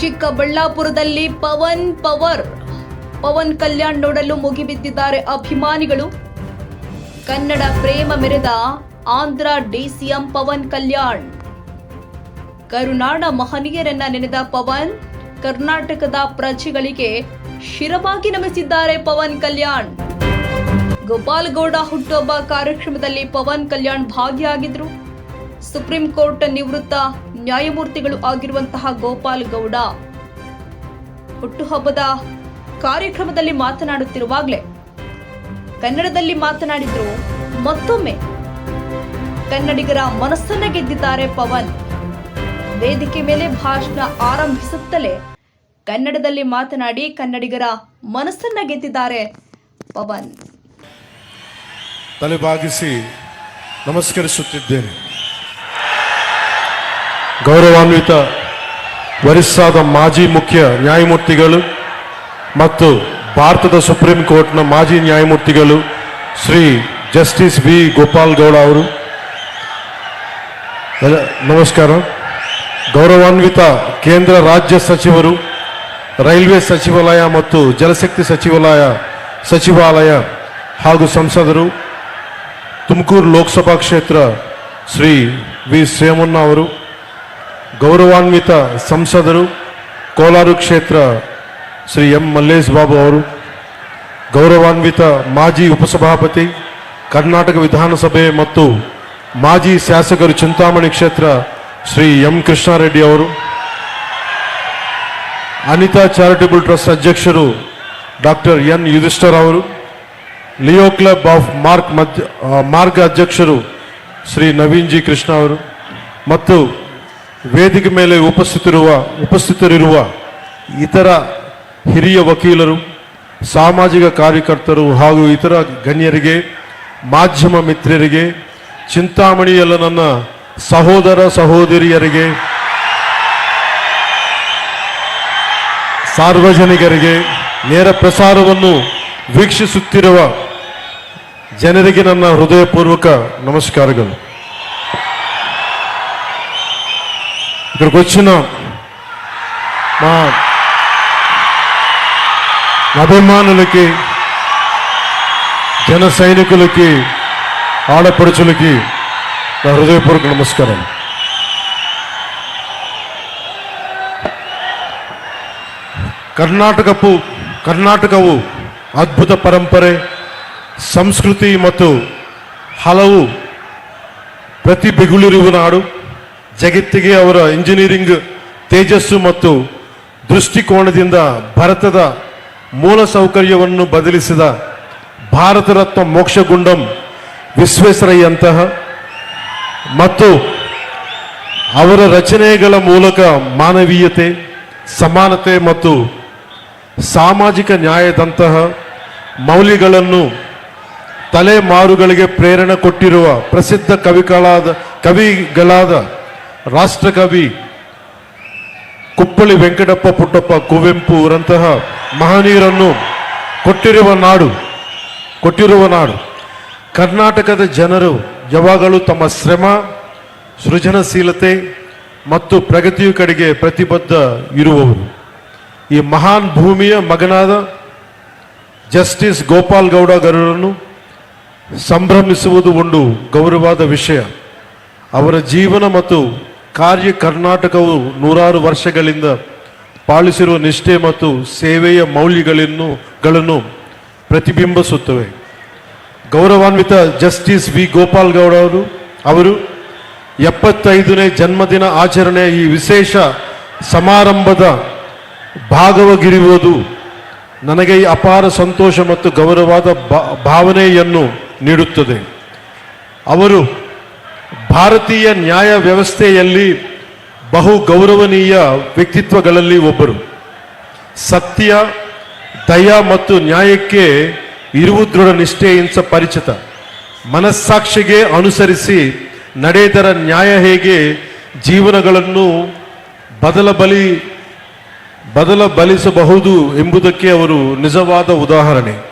ಚಿಕ್ಕಬಳ್ಳಾಪುರದಲ್ಲಿ ಪವನ್ ಪವರ್, ಪವನ್ ಕಲ್ಯಾಣ್ ನೋಡಲು ಮುಗಿಬಿದ್ದಿದ್ದಾರೆ ಅಭಿಮಾನಿಗಳು. ಕನ್ನಡ ಪ್ರೇಮ ಮೆರೆದ ಆಂಧ್ರ ಡಿಸಿಎಂ ಪವನ್ ಕಲ್ಯಾಣ್. ಕರುನಾಡ ಮಹನೀಯರನ್ನ ನೆನೆದ ಪವನ್, ಕರ್ನಾಟಕದ ಪ್ರಜೆಗಳಿಗೆ ಶಿರವಾಗಿ ನಮಿಸಿದ್ದಾರೆ ಪವನ್ ಕಲ್ಯಾಣ್. ಗೋಪಾಲಗೌಡ ಹುಟ್ಟುಹಬ್ಬ ಕಾರ್ಯಕ್ರಮದಲ್ಲಿ ಪವನ್ ಕಲ್ಯಾಣ್ ಭಾಗಿಯಾಗಿದ್ರು. ಸುಪ್ರೀಂ ಕೋರ್ಟ್ ನಿವೃತ್ತ ನ್ಯಾಯಮೂರ್ತಿಗಳು ಆಗಿರುವಂತಹ ಗೋಪಾಲ್ ಗೌಡ. ಹುಟ್ಟುಹಬ್ಬದ ಕಾರ್ಯಕ್ರಮದಲ್ಲಿ ಮಾತನಾಡುತ್ತಿರುವಾಗಲೇ ಕನ್ನಡದಲ್ಲಿ ಮಾತನಾಡಿದ್ರು ಮತ್ತೊಮ್ಮೆ ಕನ್ನಡಿಗರ ಮನಸ್ಸನ್ನ ಗೆದ್ದಿದ್ದಾರೆ ಪವನ್. ವೇದಿಕೆ ಮೇಲೆ ಭಾಷಣ ಆರಂಭಿಸುತ್ತಲೇ ಕನ್ನಡದಲ್ಲಿ ಮಾತನಾಡಿ ಕನ್ನಡಿಗರ ಮನಸ್ಸನ್ನ ಗೆದ್ದಿದ್ದಾರೆ ಪವನ್. ತಲೆಬಾಗಿಸಿ ನಮಸ್ಕರಿಸುತ್ತಿದ್ದೇನೆ. ಗೌರವಾನ್ವಿತ ವರಿಸ್ಸಾದ ಮಾಜಿ ಮುಖ್ಯ ನ್ಯಾಯಮೂರ್ತಿಗಳು ಮತ್ತು ಭಾರತದ ಸುಪ್ರೀಂ ಕೋರ್ಟ್ನ ಮಾಜಿ ನ್ಯಾಯಮೂರ್ತಿಗಳು ಶ್ರೀ ಜಸ್ಟಿಸ್ ಬಿ ಗೋಪಾಲ್ ಗೌಡ ಅವರು. ನಮಸ್ಕಾರ. ಗೌರವಾನ್ವಿತ ಕೇಂದ್ರ ರಾಜ್ಯ ಸಚಿವರು, ರೈಲ್ವೆ ಸಚಿವಾಲಯ ಮತ್ತು ಜಲಶಕ್ತಿ ಸಚಿವಾಲಯ ಸಚಿವಾಲಯ ಹಾಗೂ ಸಂಸದರು, ತುಮಕೂರು ಲೋಕಸಭಾ ಕ್ಷೇತ್ರ ಶ್ರೀ ವಿ ಸೇಮಣ್ಣ ಅವರು ಗೌರವಾನ್ವಿತ ಸಂಸದರು, ಕೋಲಾರ ಕ್ಷೇತ್ರ ಶ್ರೀ ಎಂ ಮಲ್ಲೇಶ್ ಬಾಬು ಅವರು, ಗೌರವಾನ್ವಿತ ಮಾಜಿ ಉಪಸಭಾಪತಿ, ಕರ್ನಾಟಕ ವಿಧಾನಸಭೆ ಮತ್ತು ಮಾಜಿ ಶಾಸಕರು ಚಿಂತಾಮಣಿ ಕ್ಷೇತ್ರ ಶ್ರೀ ಎಂ ಕೃಷ್ಣಾರೆಡ್ಡಿ ಅವರು, ಅನಿತಾ ಚಾರಿಟಬಲ್ ಟ್ರಸ್ಟ್ ಅಧ್ಯಕ್ಷರು ಡಾಕ್ಟರ್ ಎನ್ ಯುಧಿಷ್ಠರ್ ಅವರು, ಲಿಯೋ ಕ್ಲಬ್ ಆಫ್ ಮಾರ್ಕ್ ಮಧ್ಯ ಮಾರ್ಗ ಅಧ್ಯಕ್ಷರು ಶ್ರೀ ನವೀನ್ ಜಿ ಕೃಷ್ಣ ಅವರು ಮತ್ತು ವೇದಿಕೆ ಮೇಲೆ ಉಪಸ್ಥಿತಿರುವ, ಉಪಸ್ಥಿತರಿರುವ ಇತರ ಹಿರಿಯ ವಕೀಲರು, ಸಾಮಾಜಿಕ ಕಾರ್ಯಕರ್ತರು ಹಾಗೂ ಇತರ ಗಣ್ಯರಿಗೆ, ಮಾಧ್ಯಮ ಮಿತ್ರರಿಗೆ, ಚಿಂತಾಮಣಿಯಲ್ಲ ನನ್ನ ಸಹೋದರ ಸಹೋದರಿಯರಿಗೆ, ಸಾರ್ವಜನಿಕರಿಗೆ ನೇರ ಪ್ರಸಾರವನ್ನು ವೀಕ್ಷಿಸುತ್ತಿರುವ ಜನರಿಗೆ ನನ್ನ ಹೃದಯಪೂರ್ವಕ ನಮಸ್ಕಾರಗಳು. ఇక్కడికి వచ్చిన మా అభిమానులకి జన సైనికులకి ఆడపడుచులకి నా హృదయపూర్వక నమస్కారం ಕರ್ನಾಟಕಪ್ಪು ಕರ್ನಾಟಕವು ಅದ್ಭುತ ಪರಂಪರೆ ಸಂಸ್ಕೃತಿ ಮತ್ತು ಹಲವು ಪ್ರತಿಭೆಗಳಿರುವ ನಾಡು ಜಗತ್ತಿಗೆ ಅವರ ಇಂಜಿನಿಯರಿಂಗ್ ತೇಜಸ್ಸು ಮತ್ತು ದೃಷ್ಟಿಕೋನದಿಂದ ಭಾರತದ ಮೂಲ ಸೌಕರ್ಯವನ್ನು ಬದಲಿಸಿದ ಭಾರತ ರತ್ನ ಮೋಕ್ಷಗುಂಡಂ ವಿಶ್ವೇಶ್ವರಯ್ಯಂತಹ ಮತ್ತು ಅವರ ರಚನೆಗಳ ಮೂಲಕ ಮಾನವೀಯತೆ, ಸಮಾನತೆ ಮತ್ತು ಸಾಮಾಜಿಕ ನ್ಯಾಯದಂತಹ ಮೌಲ್ಯಗಳನ್ನು ತಲೆಮಾರುಗಳಿಗೆ ಪ್ರೇರಣೆ ಕೊಟ್ಟಿರುವ ಪ್ರಸಿದ್ಧ ಕವಿಗಳಾದ ಕವಿಗಳಾದ ರಾಷ್ಟ್ರಕವಿ ಕುಪ್ಪಳಿ ವೆಂಕಟಪ್ಪ ಪುಟ್ಟಪ್ಪ ಕುವೆಂಪು ಅವರಂತಹ ಮಹನೀಯರನ್ನು ಕೊಟ್ಟಿರುವ ನಾಡು ಕೊಟ್ಟಿರುವ ನಾಡು. ಕರ್ನಾಟಕದ ಜನರು ಯಾವಾಗಲೂ ತಮ್ಮ ಶ್ರಮ, ಸೃಜನಶೀಲತೆ ಮತ್ತು ಪ್ರಗತಿಯ ಕಡೆಗೆ ಪ್ರತಿಬದ್ಧ ಇರುವವರು. ಈ ಮಹಾನ್ ಭೂಮಿಯ ಮಗನಾದ ಜಸ್ಟಿಸ್ ಗೋಪಾಲ್ ಗೌಡ ಸಂಭ್ರಮಿಸುವುದು ಒಂದು ಗೌರವಾದ ವಿಷಯ. ಅವರ ಜೀವನ ಮತ್ತು ಕಾರ್ಯ ಕರ್ನಾಟಕವು ನೂರಾರು ವರ್ಷಗಳಿಂದ ಪಾಲಿಸಿರುವ ನಿಷ್ಠೆ ಮತ್ತು ಸೇವೆಯ ಮೌಲ್ಯಗಳನ್ನು, ಗಳನ್ನು ಪ್ರತಿಬಿಂಬಿಸುತ್ತವೆ. ಗೌರವಾನ್ವಿತ ಜಸ್ಟಿಸ್ ವಿ. ಗೋಪಾಲ್ ಗೌಡ ಅವರು ಅವರು ಎಪ್ಪತ್ತೈದನೇ ಜನ್ಮದಿನ ಆಚರಣೆಯ ಈ ವಿಶೇಷ ಸಮಾರಂಭದ ಭಾಗವಾಗಿರುವುದು ನನಗೆ ಈ ಅಪಾರ ಸಂತೋಷ ಮತ್ತು ಗೌರವಾದ ಭಾವನೆಯನ್ನು ನೀಡುತ್ತದೆ. ಅವರು ಭಾರತೀಯ ನ್ಯಾಯ ವ್ಯವಸ್ಥೆಯಲ್ಲಿ ಬಹು ಗೌರವನೀಯ ವ್ಯಕ್ತಿತ್ವಗಳಲ್ಲಿ ಒಬ್ಬರು. ಸತ್ಯ, ದಯ ಮತ್ತು ನ್ಯಾಯಕ್ಕೆ ಇರುವ ದೃಢ ನಿಷ್ಠೆಯಿಂದ ಪರಿಚಿತ. ಮನಸ್ಸಾಕ್ಷಿಗೆ ಅನುಸರಿಸಿ ನಡೆದರ ನ್ಯಾಯ ಹೇಗೆ ಜೀವನಗಳನ್ನು ಬದಲ ಬಲಿ, ಬದಲ ಬಲಿಸಬಹುದು ಎಂಬುದಕ್ಕೆ ಅವರು ನಿಜವಾದ ಉದಾಹರಣೆ.